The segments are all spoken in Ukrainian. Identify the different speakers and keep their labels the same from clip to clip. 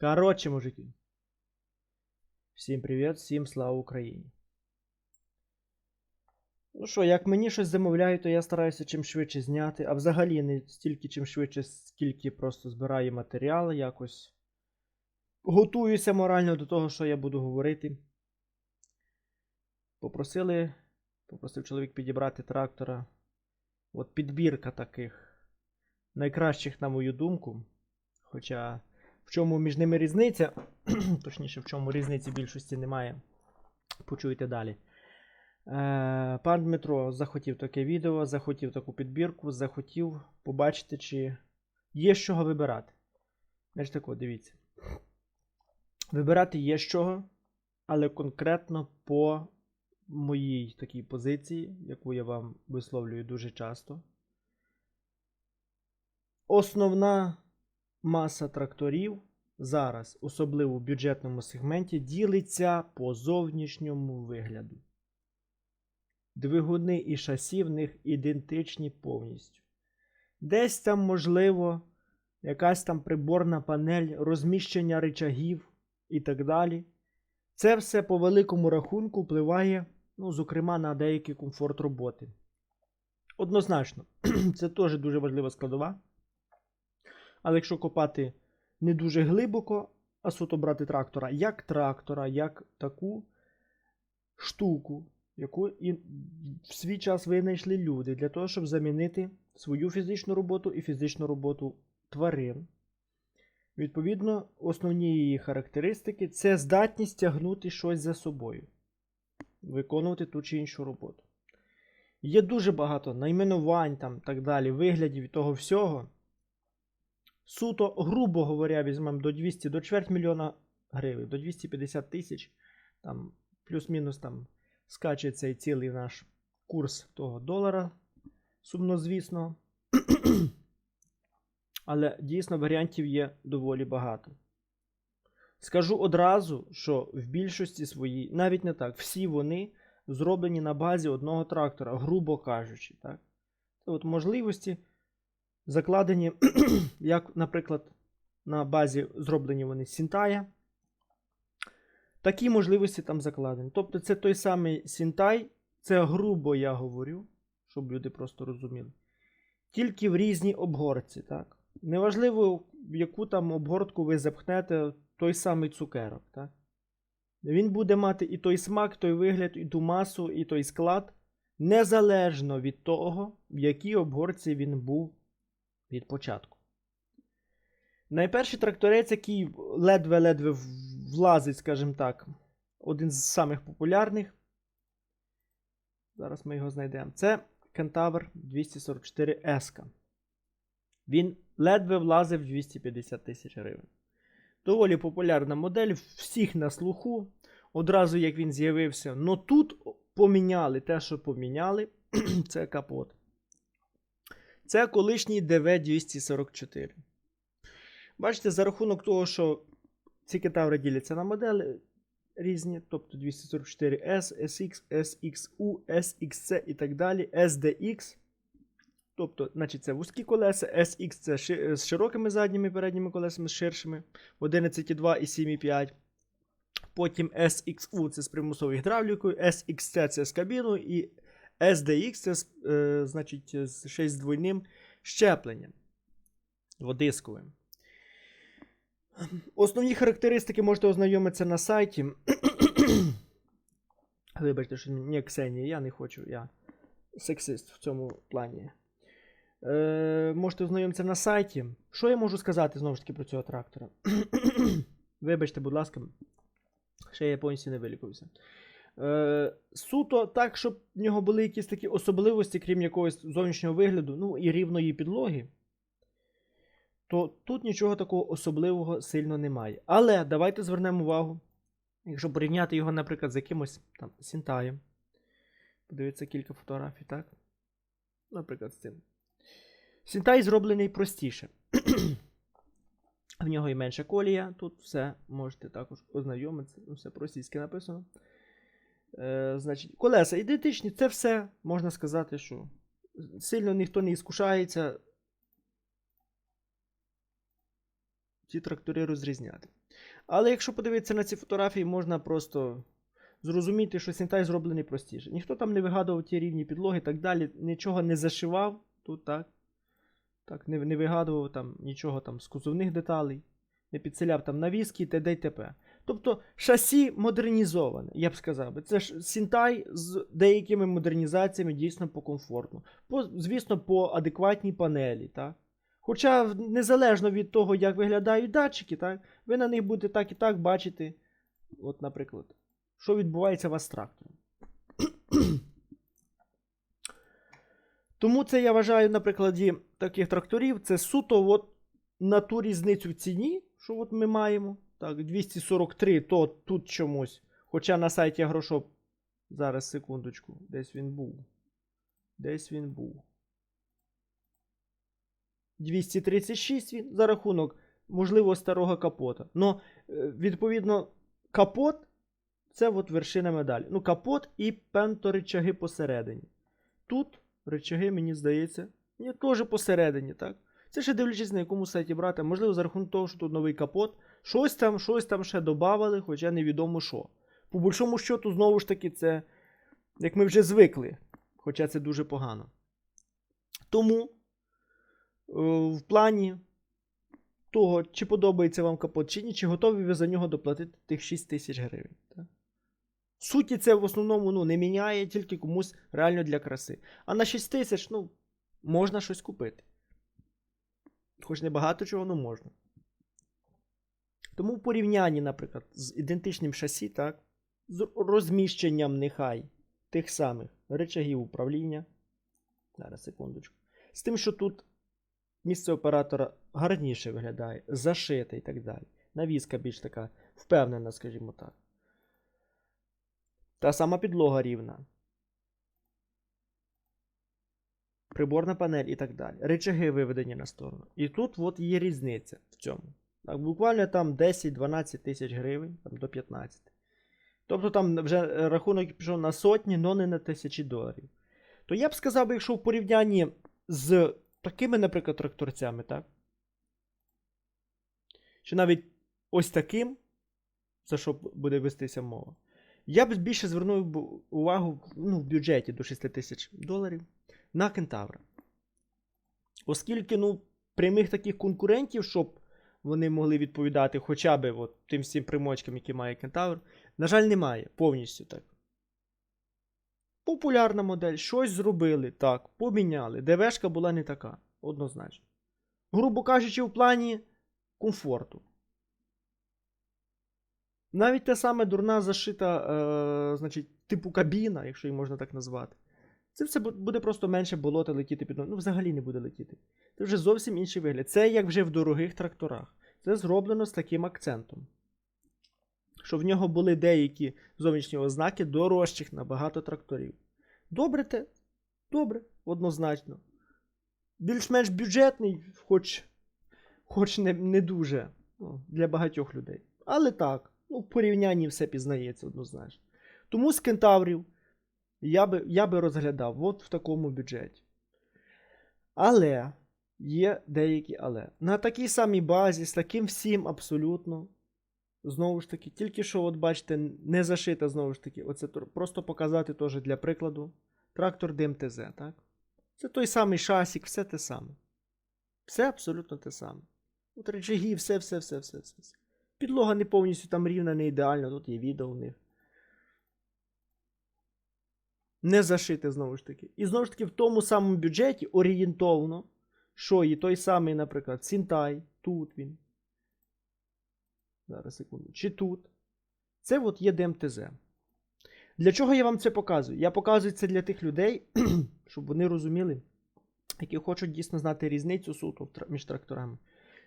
Speaker 1: Коротше, мужики. Всім привіт, всім слава Україні. Ну що, як мені щось замовляють, то я стараюся чим швидше зняти, а взагалі не стільки чим швидше, скільки просто збираю матеріал, якось готуюся морально до того, що я буду говорити. Попросили, попросив чоловік підібрати трактора. От підбірка таких найкращих, на мою думку. Хоча в чому між ними різниця, точніше, в чому різниці більшості немає. Почуєте далі. Е, Пан Дмитро захотів таке відео, захотів таку підбірку, захотів побачити, чи є з чого вибирати. Значить тако, дивіться. Вибирати є з чого, але конкретно по моїй такій позиції, яку я вам висловлюю дуже часто. Основна маса тракторів зараз, особливо в бюджетному сегменті, ділиться по зовнішньому вигляду. Двигуни і шасі в них ідентичні повністю. Десь там, можливо, якась там приборна панель, розміщення рычагів і так далі. Це все по великому рахунку впливає, ну, зокрема, на деякий комфорт роботи. Однозначно, це теж дуже важлива складова. Але якщо копати не дуже глибоко, а суто брати трактора як трактора, як таку штуку, яку і в свій час винайшли люди для того, щоб замінити свою фізичну роботу і фізичну роботу тварин. Відповідно, основні її характеристики це здатність тягнути щось за собою, виконувати ту чи іншу роботу. Є дуже багато найменувань там так далі, виглядів і того всього. Суто, грубо говоря, візьмемо до 200 до чверть мільйона гривень, до 250 тисяч, там плюс-мінус там скаче цей цілий наш курс того долара, сумнозвісно. Але дійсно варіантів є доволі багато. Скажу одразу, що в більшості своїй, навіть не так, всі вони зроблені на базі одного трактора, грубо кажучи. Так? От можливості закладені, як, наприклад, на базі зроблені вони Сінтая. Такі можливості там закладені. Тобто це той самий Сінтай, це грубо я говорю, щоб люди просто розуміли. Тільки в різній обгорці. так? Неважливо, в яку там обгортку ви запхнете той самий цукерок. так? Він буде мати і той смак, той вигляд, і ту масу, і той склад, незалежно від того, в якій обгорці він був від початку. Найперший тракторець, який ледве-ледве влазить, скажімо так, один з самих популярних. Зараз ми його знайдемо. Це Кентавр 244 S. Він ледве влазив в 250 тисяч гривень. Доволі популярна модель, всіх на слуху. Одразу як він з'явився. Но тут поміняли те, що поміняли, це капот. Це колишній DV244. Бачите, за рахунок того, що ці кентаври діляться на моделі різні, тобто 244S, SX, SXU, SXC і так далі, SDX. Тобто, значить, це вузькі колеса, SX це з широкими задніми передніми колесами з ширшими 11,2 і 7,5. Потім SXU це з примусовою гідравлікою, SXC це з кабіною, і SDX це е, значить, ще з двойним щепленням дводисковим. Основні характеристики можете ознайомитися на сайті. Вибачте, що не Ксенія, я не хочу, я сексист в цьому плані. Е, Можете ознайомитися на сайті. Що я можу сказати знову ж таки про цього трактора? Вибачте, будь ласка, ще я повністю не вилікувався. Е, Суто так, щоб в нього були якісь такі особливості, крім якогось зовнішнього вигляду, ну і рівної підлоги то тут нічого такого особливого сильно немає. Але давайте звернемо увагу, якщо порівняти його, наприклад, з якимось там Сінтаєм. Подивіться кілька фотографій, так? Наприклад, з цим. Сінтай зроблений простіше. В нього і менша колія. Тут все можете також ознайомитися. Все російське написано. Е, Значить, колеса ідентичні, це все можна сказати, що сильно ніхто не іскушається ці трактори розрізняти. Але якщо подивитися на ці фотографії, можна просто зрозуміти, що Сінтай зроблений простіше. Ніхто там не вигадував ті рівні підлоги і так далі, нічого не зашивав тут, так. Так, не, не вигадував там нічого там з кузовних деталей, не підселяв там навіски, т.д. і т.п. Тобто шасі модернізоване, я б сказав. би. Це ж Сінтай з деякими модернізаціями дійсно по комфортну. По, звісно, по адекватній панелі. Так? Хоча незалежно від того, як виглядають датчики, так, ви на них будете так і так бачити, от, наприклад, що відбувається з трактором. Тому це я вважаю на прикладі таких тракторів, це суто от на ту різницю в ціні, що от ми маємо. Так, 243, то тут чомусь. Хоча на сайті Агрошоп. Зараз секундочку. Десь він був. Десь він був. 236 він за рахунок, можливо, старого капота. Е, відповідно, капот це от вершина медалі. Ну, капот і пенто речаги посередині. Тут речаги, мені здається, теж посередині, так? Це ще дивлячись на якому сайті брати. Можливо, за рахунок того, що тут новий капот. Щось там, щось там ще додавали, хоча невідомо що. По більшому счету, знову ж таки, це як ми вже звикли. Хоча це дуже погано. Тому е, в плані того, чи подобається вам капот, чи ні, чи готові ви за нього доплатити тих 6 тисяч гривень. Так? Суті це в основному ну, не міняє, тільки комусь реально для краси. А на 6 тисяч, ну, можна щось купити. Хоч не багато чого, ну можна. Тому в порівнянні, наприклад, з ідентичним шасі, так, з розміщенням нехай тих самих речагів управління. Зараз, секундочку. З тим, що тут місце оператора гарніше виглядає, зашите і так далі. Навіска більш така впевнена, скажімо так. Та сама підлога рівна. Приборна панель і так далі. Речаги виведені на сторону. І тут от є різниця в цьому. Так, буквально там 10-12 тисяч гривень, там до 15. Тобто там вже рахунок пішов на сотні, але не на тисячі доларів. То я б сказав, якщо в порівнянні з такими, наприклад, тракторцями, так? Чи навіть ось таким, за що буде вестися мова, я б більше звернув увагу ну, в бюджеті до 6 тисяч доларів на кентавра. Оскільки, ну, прямих таких конкурентів, щоб вони могли відповідати хоча б от тим всім примочкам, які має кентавр, на жаль, немає повністю так. Популярна модель, щось зробили, так, поміняли. ДВшка була не така, однозначно. Грубо кажучи, в плані комфорту. Навіть те саме дурна зашита, е, значить, типу кабіна, якщо її можна так назвати. Це все буде просто менше болота летіти під ноги. Ну, взагалі не буде летіти. Це вже зовсім інший вигляд. Це як вже в дорогих тракторах. Це зроблено з таким акцентом. Що в нього були деякі зовнішні ознаки дорожчих набагато тракторів. Добре те? Добре, однозначно. Більш-менш бюджетний, хоч, хоч не, не дуже ну, для багатьох людей. Але так, ну, в порівнянні все пізнається однозначно. Тому з кентаврів я би, я би розглядав от в такому бюджеті. Але є деякі але. На такій самій базі, з таким всім абсолютно. Знову ж таки, тільки що, от бачите, не зашита, знову ж таки, оце просто показати теж для прикладу. Трактор ДМТЗ, так? Це той самий шасік, все те саме. Все абсолютно те саме. От речаги, все, все, все, все, все. Підлога не повністю там рівна, не ідеальна, тут є відео в них. Не зашите, знову ж таки. І знову ж таки, в тому самому бюджеті орієнтовно, що і той самий, наприклад, Сінтай, тут він. Зараз секунду. Чи тут. Це от є ДМТЗ. Для чого я вам це показую? Я показую це для тих людей, щоб вони розуміли, які хочуть дійсно знати різницю суто між тракторами.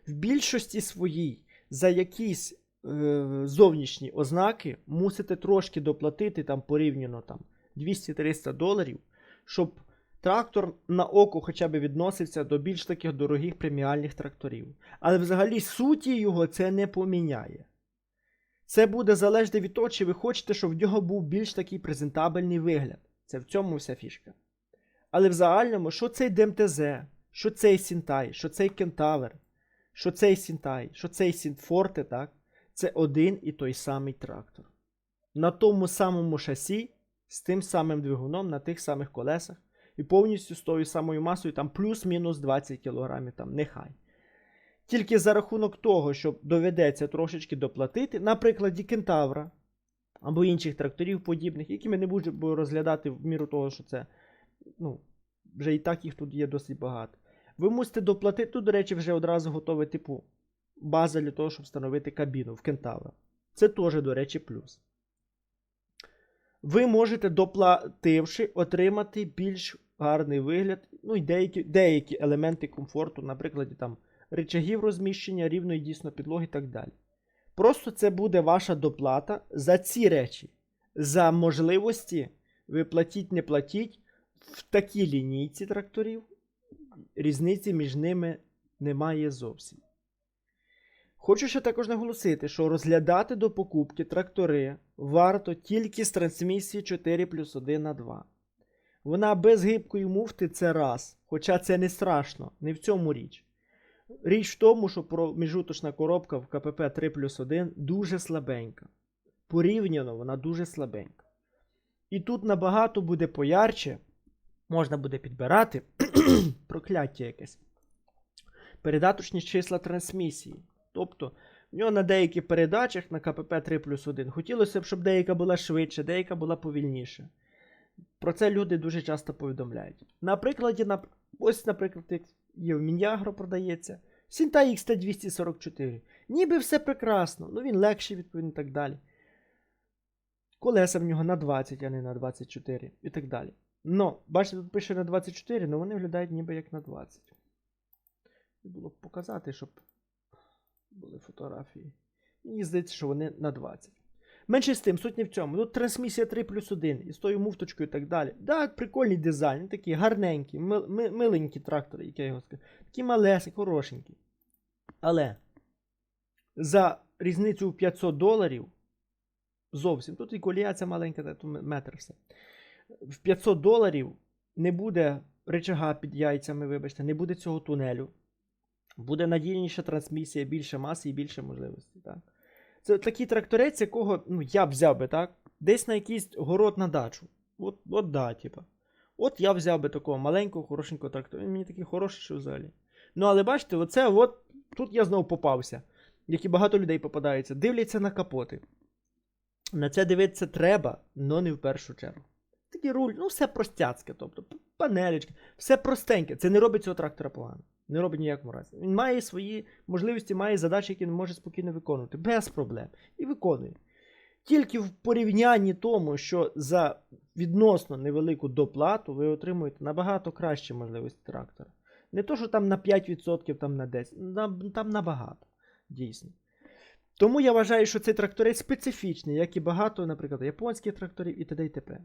Speaker 1: В більшості своїй за якісь е, зовнішні ознаки мусите трошки доплатити там порівняно там 200-300 доларів, щоб трактор на око хоча б відносився до більш таких дорогих преміальних тракторів. Але взагалі суті його це не поміняє. Це буде залежати від того, чи ви хочете, щоб в нього був більш такий презентабельний вигляд. Це в цьому вся фішка. Але в загальному, що цей ДМТЗ, що цей Сінтай, що цей Кентавр, що цей Сінтай, що цей Сінтфорте, так, це один і той самий трактор. На тому самому шасі, з тим самим двигуном, на тих самих колесах, і повністю з тою самою масою, там плюс-мінус 20 кг, там нехай. Тільки за рахунок того, що доведеться трошечки доплатити, на прикладі кентавра або інших тракторів подібних, які ми не будемо розглядати в міру того, що це ну, вже і так їх тут є досить багато. Ви мусите доплатити, тут, до речі, вже одразу готове типу база для того, щоб встановити кабіну в кентавра. Це теж, до речі, плюс. Ви можете, доплативши, отримати більш гарний вигляд, ну і деякі, деякі елементи комфорту, наприклад, там речагів розміщення, рівної дійсно підлоги і так далі. Просто це буде ваша доплата за ці речі. За можливості ви платіть, не платіть в такій лінійці тракторів. Різниці між ними немає зовсім. Хочу ще також наголосити, що розглядати до покупки трактори варто тільки з трансмісії 4 плюс 1 на 2. Вона без гибкої муфти це раз. Хоча це не страшно, не в цьому річ. Річ в тому, що проміжуточна коробка в КПП 3 плюс 1 дуже слабенька. Порівняно вона дуже слабенька. І тут набагато буде поярче, можна буде підбирати прокляття якесь. Передаточні числа трансмісії. Тобто, в нього на деяких передачах на КПП 3 плюс 1 хотілося б, щоб деяка була швидше, деяка була повільніше. Про це люди дуже часто повідомляють. На прикладі, на... ось, наприклад, як є в Мінягро продається. Сінта XT244. Ніби все прекрасно, ну він легший, відповідно, і так далі. Колеса в нього на 20, а не на 24 і так далі. Ну, бачите, тут пише на 24, але вони виглядають ніби як на 20. Було б показати, щоб були фотографії. Мені здається, що вони на 20. Менше з тим, суть не в цьому. Тут трансмісія 3 плюс 1 і з тою муфточкою і так далі. Да, прикольний дизайн, такий гарненький, мил, ми, миленький трактор, як я його скажу. Такий малесий, хорошенький. Але за різницю в 500 доларів зовсім, тут і колія ця маленька, тут метр все. В 500 доларів не буде речага під яйцями, вибачте, не буде цього тунелю. Буде надійніша трансмісія, більше маси і більше можливостей. Так? Це такий тракторець, якого ну, я взяв би, так? Десь на якийсь город на дачу. От, от да, типа. От я взяв би такого маленького, хорошенького трактора. Він мені такий хороший, що взагалі. Ну, але бачите, оце от тут я знову попався, як і багато людей попадаються. Дивляться на капоти. На це дивитися треба, але не в першу чергу. Такий руль, ну все простяцьке, тобто панелечки, все простеньке. Це не робить цього трактора погано. Не робить ніякому разі. Він має свої можливості, має задачі, які він може спокійно виконувати. Без проблем. І виконує. Тільки в порівнянні тому, що за відносно невелику доплату ви отримуєте набагато кращі можливості трактора. Не то, що там на 5%, там на 10%, там набагато. Дійсно. Тому я вважаю, що цей тракторець специфічний, як і багато, наприклад, японських тракторів і т.д. і т.п.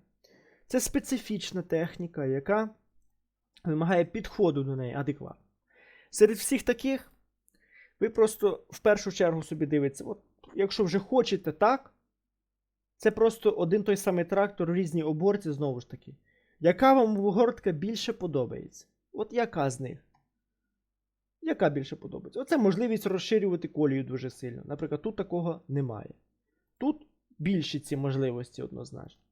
Speaker 1: Це специфічна техніка, яка вимагає підходу до неї адекватно. Серед всіх таких, ви просто в першу чергу собі дивитеся, от, якщо вже хочете так, це просто один той самий трактор, різні оборці, знову ж таки. Яка вам вогортка більше подобається? От яка з них? Яка більше подобається? Оце можливість розширювати колію дуже сильно. Наприклад, тут такого немає. Тут більші ці можливості однозначно.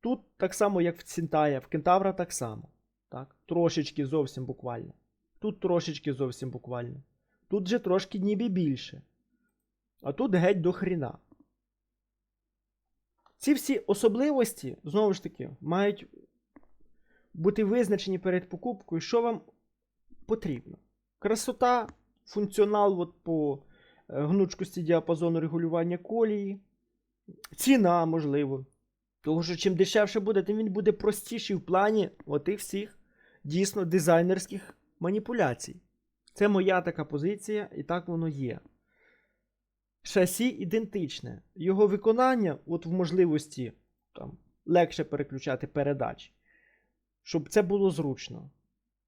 Speaker 1: Тут так само, як в Цінтая, в Кентавра так само. Так? Трошечки зовсім буквально. Тут трошечки зовсім буквально. Тут же трошки ніби більше. А тут геть до хріна. Ці всі особливості, знову ж таки, мають бути визначені перед покупкою, що вам потрібно. Красота, функціонал от по е, гнучкості діапазону регулювання колії, ціна, можливо. Тому що чим дешевше буде, тим він буде простіший в плані отих всіх дійсно дизайнерських маніпуляцій. Це моя така позиція, і так воно є. Шасі ідентичне. Його виконання, от в можливості там, легше переключати передачі, щоб це було зручно.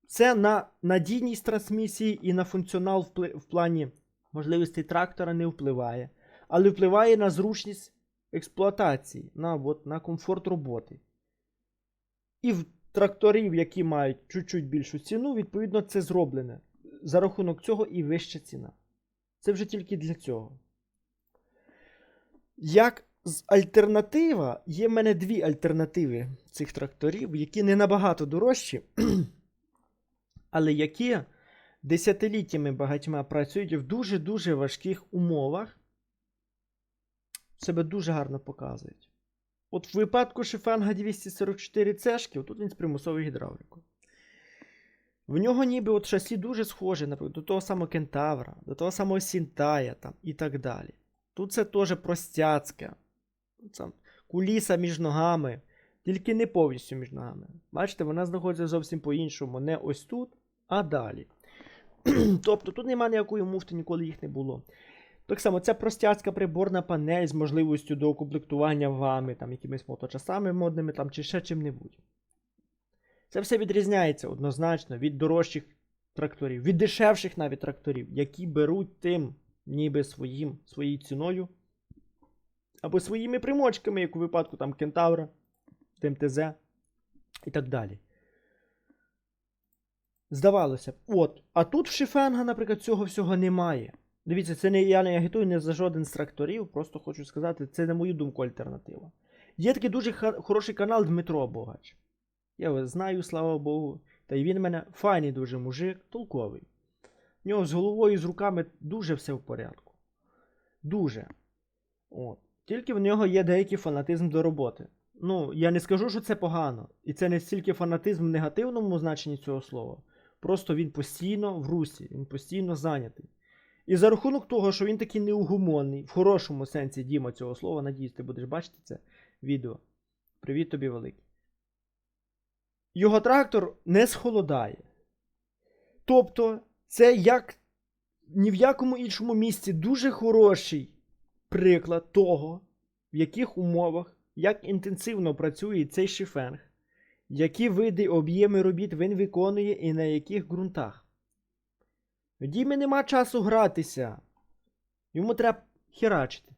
Speaker 1: Це на надійність трансмісії і на функціонал в, плані можливості трактора не впливає, але впливає на зручність експлуатації, на, от, на комфорт роботи. І в тракторів, які мають чуть-чуть більшу ціну, відповідно, це зроблене. за рахунок цього і вища ціна. Це вже тільки для цього. Як з альтернатива, є в мене дві альтернативи цих тракторів, які не набагато дорожчі, але які десятиліттями багатьма працюють в дуже-дуже важких умовах. Себе дуже гарно показують. От в випадку Шифенга 244 цешки, тут він з примусовою гідравлікою. В нього ніби от шасі дуже схоже, наприклад, до того самого Кентавра, до того самого Сінтая там, і так далі. Тут це теж простяцьке. Куліса між ногами, тільки не повністю між ногами. Бачите, вона знаходиться зовсім по-іншому. Не ось тут, а далі. тобто тут немає ніякої муфти, ніколи їх не було. Так само, ця простяцька приборна панель з можливістю доукомплектування вами, там, якимись моточасами модними там, чи ще чим-небудь. Це все відрізняється однозначно від дорожчих тракторів, від дешевших навіть тракторів, які беруть тим, ніби своїм, своєю ціною. Або своїми примочками, як у випадку там Кентавра, ТМТЗ і так далі. Здавалося б, от. А тут в Шифенга, наприклад, цього всього немає. Дивіться, це не я не агітую не за жоден з тракторів, просто хочу сказати, це, на мою думку, альтернатива. Є такий дуже хороший канал Дмитро Богач. Я його знаю, слава Богу. Та й він мене файний дуже мужик, толковий. В нього з головою, з руками дуже все в порядку. Дуже. От. Тільки в нього є деякий фанатизм до роботи. Ну, я не скажу, що це погано. І це не стільки фанатизм в негативному значенні цього слова. Просто він постійно в русі, він постійно зайнятий. І за рахунок того, що він такий неугомонний, в хорошому сенсі Діма цього слова, надіюсь, ти будеш бачити це відео. Привіт тобі великий. Його трактор не схолодає. Тобто, це як ні в якому іншому місці дуже хороший приклад того, в яких умовах, як інтенсивно працює цей шифенг, які види об'єми робіт він виконує і на яких ґрунтах. Дімі нема часу гратися. Йому треба херачити.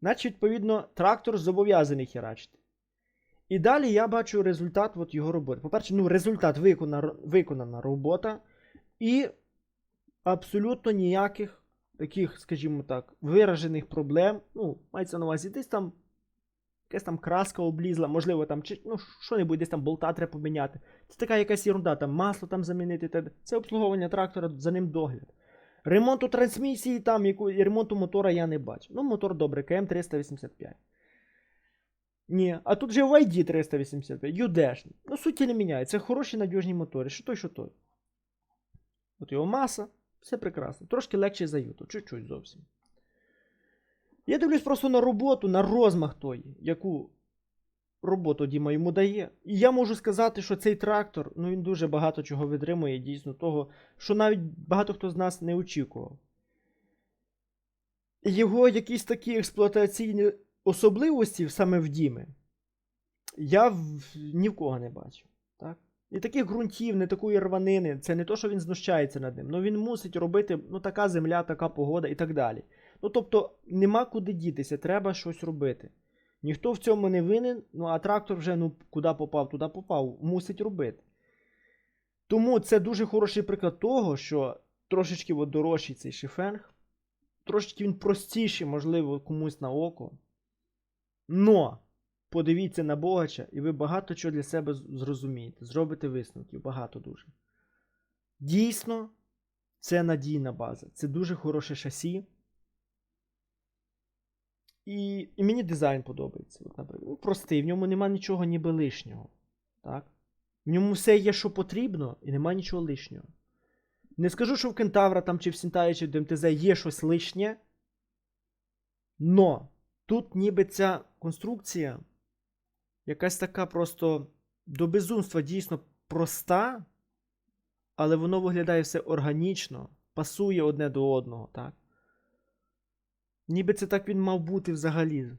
Speaker 1: Значить, відповідно, трактор зобов'язаний херачити. І далі я бачу результат от його роботи. По-перше, ну, результат виконана, виконана робота, і абсолютно ніяких таких, скажімо так, виражених проблем. Ну, мається на увазі, десь там якась там краска облізла, можливо, там, чи, ну, що-небудь, десь там болта треба поміняти. Це така якась ерунда, там масло там замінити. Це обслуговування трактора, за ним догляд. Ремонту трансмісії, там, яку, і ремонту мотора я не бачу. Ну, мотор добре, КМ 385. Ні, а тут же ID 385, юдешний. Ну, суті не міняє. Це хороші надіжні мотори. Що той, що той. От його маса, все прекрасно. Трошки легше за юту, чуть-чуть зовсім. Я дивлюсь просто на роботу, на розмах тої, яку роботу Діма йому дає. І я можу сказати, що цей трактор, ну він дуже багато чого витримує, дійсно того, що навіть багато хто з нас не очікував. Його якісь такі експлуатаційні особливості саме в Діми, я ні в кого не бачу. Так? І таких ґрунтів, не такої рванини, це не то, що він знущається над ним. Ну він мусить робити ну, така земля, така погода і так далі. Ну тобто нема куди дітися, треба щось робити. Ніхто в цьому не винен, ну а трактор вже ну, куди попав, туди попав, мусить робити. Тому це дуже хороший приклад того, що трошечки от дорожчий цей шифенг, трошечки він простіший, можливо, комусь на око. Но подивіться на Богача, і ви багато чого для себе зрозумієте, зробите висновків, багато дуже. Дійсно, це надійна база, це дуже хороше шасі. І, і мені дизайн подобається. От, наприклад. Ну, простий, в ньому нема нічого ніби лишнього. Так? В ньому все є, що потрібно, і нема нічого лишнього. Не скажу, що в Кентавра там, чи в Сінтаї, чи в ДМТЗ є щось лишнє. Но тут ніби ця конструкція якась така просто до безумства дійсно проста, але воно виглядає все органічно, пасує одне до одного, так? Ніби це так він мав бути взагалі.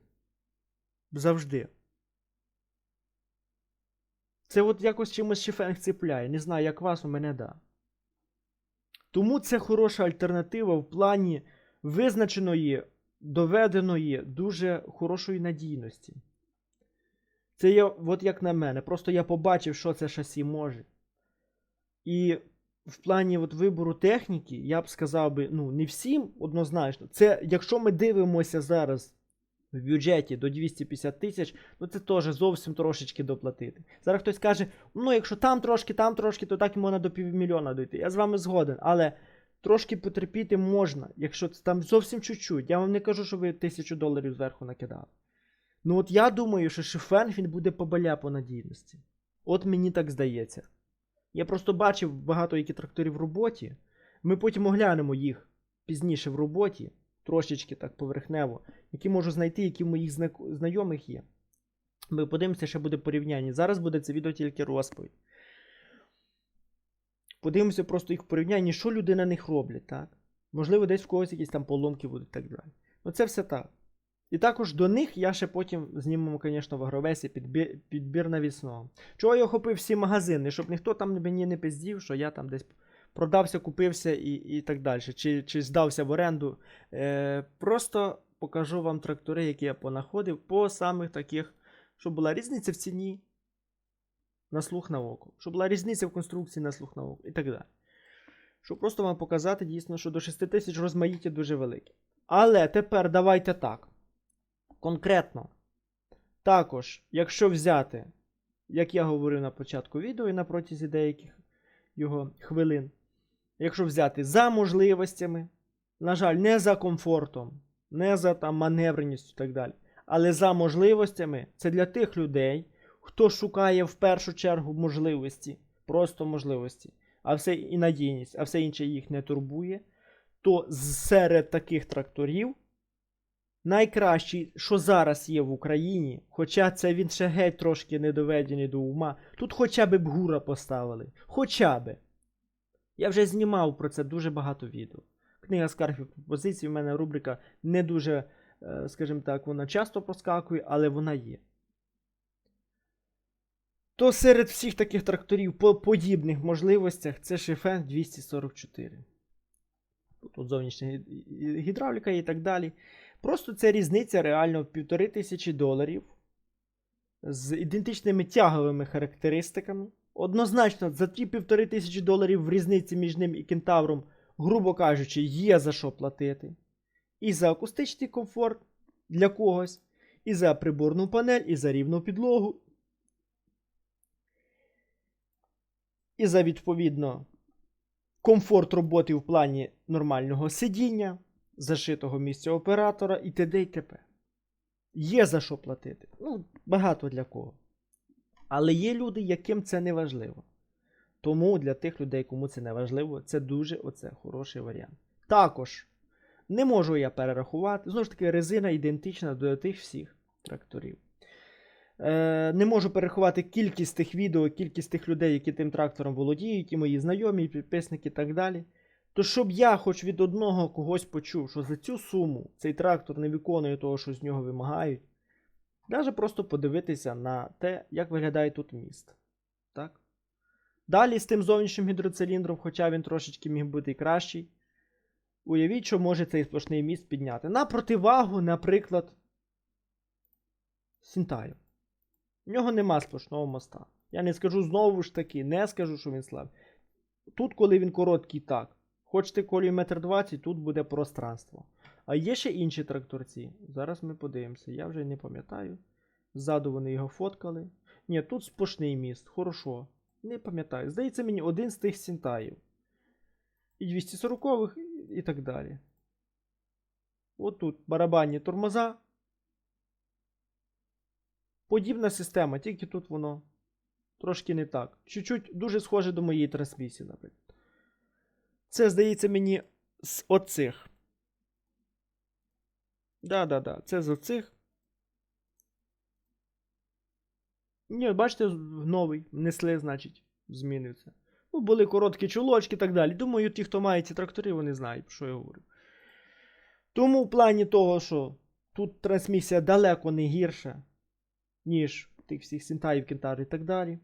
Speaker 1: Завжди. Це от якось чимось Шефенг цепляє. Не знаю, як вас, у мене да. Тому це хороша альтернатива в плані визначеної, доведеної, дуже хорошої надійності. Це є, от як на мене. Просто я побачив, що це шасі може. І в плані от вибору техніки, я б сказав би, ну, не всім однозначно. Це якщо ми дивимося зараз в бюджеті до 250 тисяч, ну це теж зовсім трошечки доплатити. Зараз хтось каже, ну якщо там трошки, там трошки, то так і можна до півмільйона дойти. Я з вами згоден, але трошки потерпіти можна, якщо це там зовсім чуть-чуть. Я вам не кажу, що ви тисячу доларів зверху накидали. Ну от я думаю, що Шифен він буде побаля по надійності. От мені так здається. Я просто бачив багато які тракторів в роботі. Ми потім оглянемо їх пізніше в роботі, трошечки так поверхнево, які можу знайти, які в моїх зна- знайомих є. Ми подивимося, ще буде порівняння. Зараз буде це відео тільки розповідь. Подивимося просто їх в порівнянні, що люди на них роблять, так? Можливо, десь в когось якісь там поломки будуть і так далі. Ну це все так. І також до них я ще потім знімемо, звісно, в агровесі підбір, підбір навісного. Чого я охопив всі магазини, щоб ніхто там мені не пиздів, що я там десь продався, купився і, і так далі, чи, чи здався в оренду. Е, просто покажу вам трактори, які я понаходив, по самих таких, щоб була різниця в ціні на слух на око, щоб була різниця в конструкції на слух на око і так далі. Щоб просто вам показати дійсно, що до 6 тисяч розмаїття дуже велике. Але тепер давайте так. Конкретно. Також, якщо взяти, як я говорив на початку відео і на протязі деяких його хвилин, якщо взяти за можливостями, на жаль, не за комфортом, не за там маневреністю і так далі, але за можливостями, це для тих людей, хто шукає в першу чергу можливості, просто можливості, а все і надійність, а все інше їх не турбує, то серед таких тракторів найкращий, що зараз є в Україні, хоча це він ще геть трошки не доведений до ума, тут хоча б бгура поставили. Хоча б. Я вже знімав про це дуже багато відео. Книга скарг і пропозицій, у мене рубрика не дуже, е, скажімо так, вона часто проскакує, але вона є. То серед всіх таких тракторів по подібних можливостях це Шефен 244. Тут зовнішня гі- гі- гідравліка і так далі. Просто це різниця реально в півтори тисячі доларів з ідентичними тяговими характеристиками. Однозначно, за ті півтори тисячі доларів в різниці між ним і кентавром, грубо кажучи, є за що платити. І за акустичний комфорт для когось, і за приборну панель, і за рівну підлогу. І за відповідно комфорт роботи в плані нормального сидіння, зашитого місця оператора і т.д. і т.п. Є за що платити. Ну, багато для кого. Але є люди, яким це не важливо. Тому для тих людей, кому це не важливо, це дуже оце хороший варіант. Також не можу я перерахувати. Знову ж таки, резина ідентична до тих всіх тракторів. Е, не можу перерахувати кількість тих відео, кількість тих людей, які тим трактором володіють, і мої знайомі, і підписники і так далі. То щоб я хоч від одного когось почув, що за цю суму цей трактор не виконує того, що з нього вимагають, даже просто подивитися на те, як виглядає тут міст. Так? Далі з тим зовнішнім гідроциліндром, хоча він трошечки міг бути кращий. Уявіть, що може цей сплошний міст підняти. На противагу, наприклад, Сінтаю. В нього нема сплошного моста. Я не скажу знову ж таки, не скажу, що він слабий. Тут, коли він короткий, так. Хочете колію метр двадцять, тут буде пространство. А є ще інші тракторці. Зараз ми подивимося. Я вже не пам'ятаю. Ззаду вони його фоткали. Ні, тут сплошний міст. Хорошо. Не пам'ятаю. Здається, мені один з тих сінтаїв. І 240-х, і- і так далі. От тут барабанні тормоза. Подібна система, тільки тут воно трошки не так. Чуть-чуть дуже схоже до моєї трансмісії, наприклад. Це, здається, мені з оцих. Да-да-да, це з оцих. Ні, бачите, новий. Внесли, значить, змінився. Ну, були короткі чулочки і так далі. Думаю, ті, хто має ці трактори, вони знають, про що я говорю. Тому в плані того, що тут трансмісія далеко не гірша, ніж тих всіх Сінтаїв, Кентар і так далі.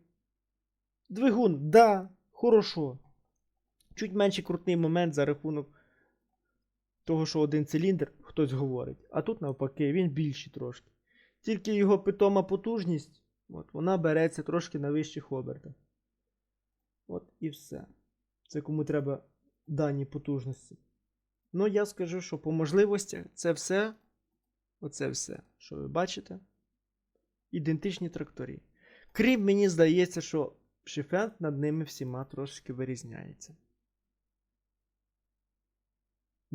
Speaker 1: Двигун, да, хорошо. Чуть менший крутний момент за рахунок того, що один циліндр хтось говорить. А тут навпаки, він більший трошки. Тільки його питома потужність, от, вона береться трошки на вищих обертах. От і все. Це кому треба дані потужності. Ну, я скажу, що по можливостях це все, оце все, що ви бачите, ідентичні тракторі. Крім мені здається, що шифент над ними всіма трошки вирізняється.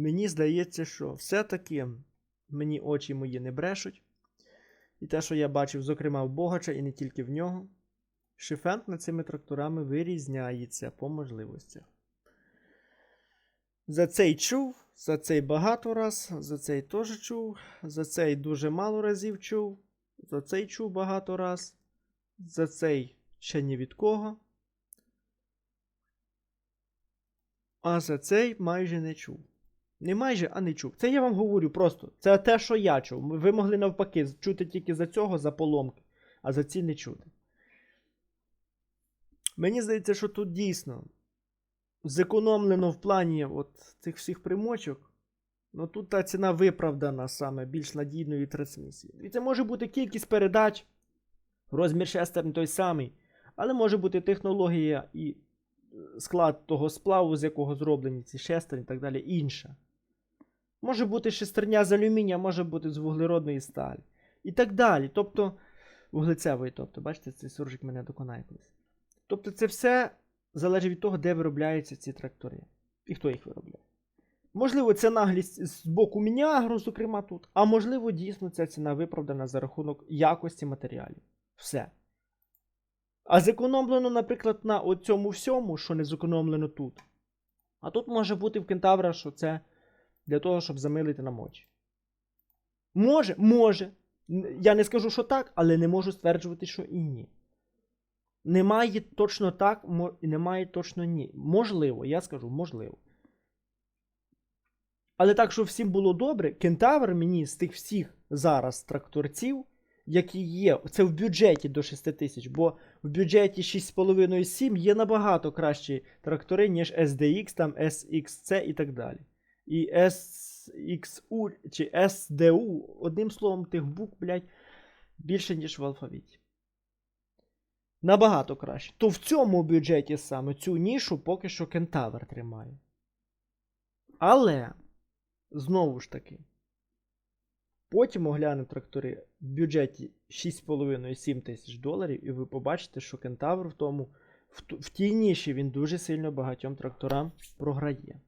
Speaker 1: Мені здається, що все-таки мені очі мої не брешуть. І те, що я бачив, зокрема, в Богача, і не тільки в нього, шифент над цими тракторами вирізняється по можливостях. За цей чув, за цей багато раз, за цей теж чув, за цей дуже мало разів чув, за цей чув багато раз, за цей ще ні від кого. А за цей майже не чув. Не майже, а не чув. Це я вам говорю просто. Це те, що я чув. Ви могли навпаки чути тільки за цього, за поломки, а за ці не чути. Мені здається, що тут дійсно зекономлено в плані от цих всіх примочок. Ну тут та ціна виправдана саме більш надійної трансмісії. І це може бути кількість передач, розмір шестерн той самий, але може бути технологія і е, склад того сплаву, з якого зроблені ці шестерні і так далі, інша. Може бути шестерня з алюмінія, може бути з вуглеродної сталі. І так далі. Тобто, вуглецевої, тобто, бачите, цей суржик мене доконає колись. Тобто, це все залежить від того, де виробляються ці трактори. І хто їх виробляє. Можливо, це наглість з боку Мініагру, зокрема тут, а можливо, дійсно ця ціна виправдана за рахунок якості матеріалів. Все. А зекономлено, наприклад, на цьому всьому, що не зекономлено тут. А тут може бути в кентавра, що це для того, щоб замилити нам очі. Може, може. Я не скажу, що так, але не можу стверджувати, що і ні. Немає точно так, і немає точно ні. Можливо, я скажу, можливо. Але так, щоб всім було добре, кентавр мені з тих всіх зараз тракторців, які є, це в бюджеті до 6 тисяч, бо в бюджеті 6,5-7 є набагато кращі трактори, ніж SDX, там SXC і так далі. І SXU чи SDU, одним словом, тих букв, блядь, більше, ніж в алфавіті. Набагато краще. То в цьому бюджеті саме цю нішу поки що кентавр тримає. Але, знову ж таки, потім оглянемо трактори в бюджеті 6,5-7 тисяч доларів, і ви побачите, що кентавр в тому, в, в тій ніші він дуже сильно багатьом тракторам програє.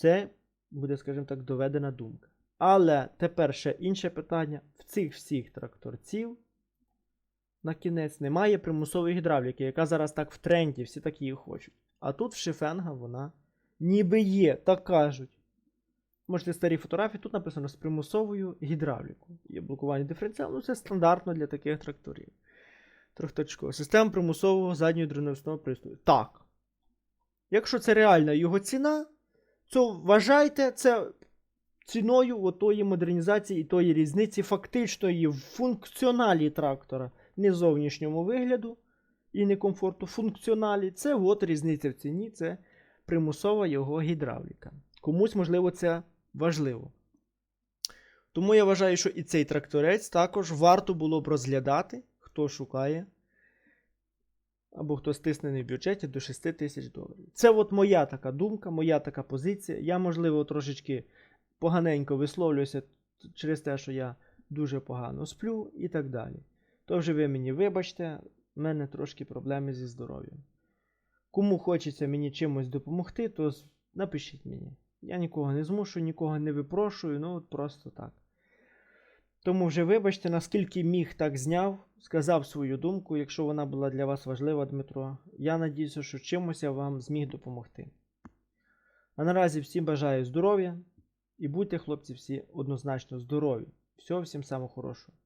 Speaker 1: Це буде, скажімо так, доведена думка. Але тепер ще інше питання: в цих всіх тракторців на кінець немає примусової гідравліки, яка зараз так в тренді, всі так її хочуть. А тут в Шифенга вона ніби є, так кажуть. Можете старі фотографії, тут написано з примусовою гідравлікою. Є блокування диференціалу, ну це стандартно для таких тракторів. Трьохточково. Система примусового задньої дроневсного пристрою. Так. Якщо це реальна його ціна, то вважайте це ціною отої модернізації і тої різниці фактичної в функціоналі трактора, не зовнішньому вигляду і не комфорту функціоналі. Це от різниця в ціні, це примусова його гідравліка. Комусь, можливо, це важливо. Тому я вважаю, що і цей тракторець також варто було б розглядати, хто шукає або хто стиснений в бюджеті до 6 тисяч доларів. Це от моя така думка, моя така позиція. Я, можливо, трошечки поганенько висловлююся через те, що я дуже погано сплю і так далі. То вже ви мені вибачте, в мене трошки проблеми зі здоров'ям. Кому хочеться мені чимось допомогти, то напишіть мені. Я нікого не змушую, нікого не випрошую, ну от просто так. Тому вже вибачте, наскільки міг, так зняв, сказав свою думку, якщо вона була для вас важлива, Дмитро. Я надіюся, що чимось я вам зміг допомогти. А наразі всім бажаю здоров'я і будьте, хлопці, всі однозначно здорові. Всього всім самого хорошого.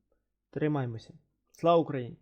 Speaker 1: Тримаймося. Слава Україні!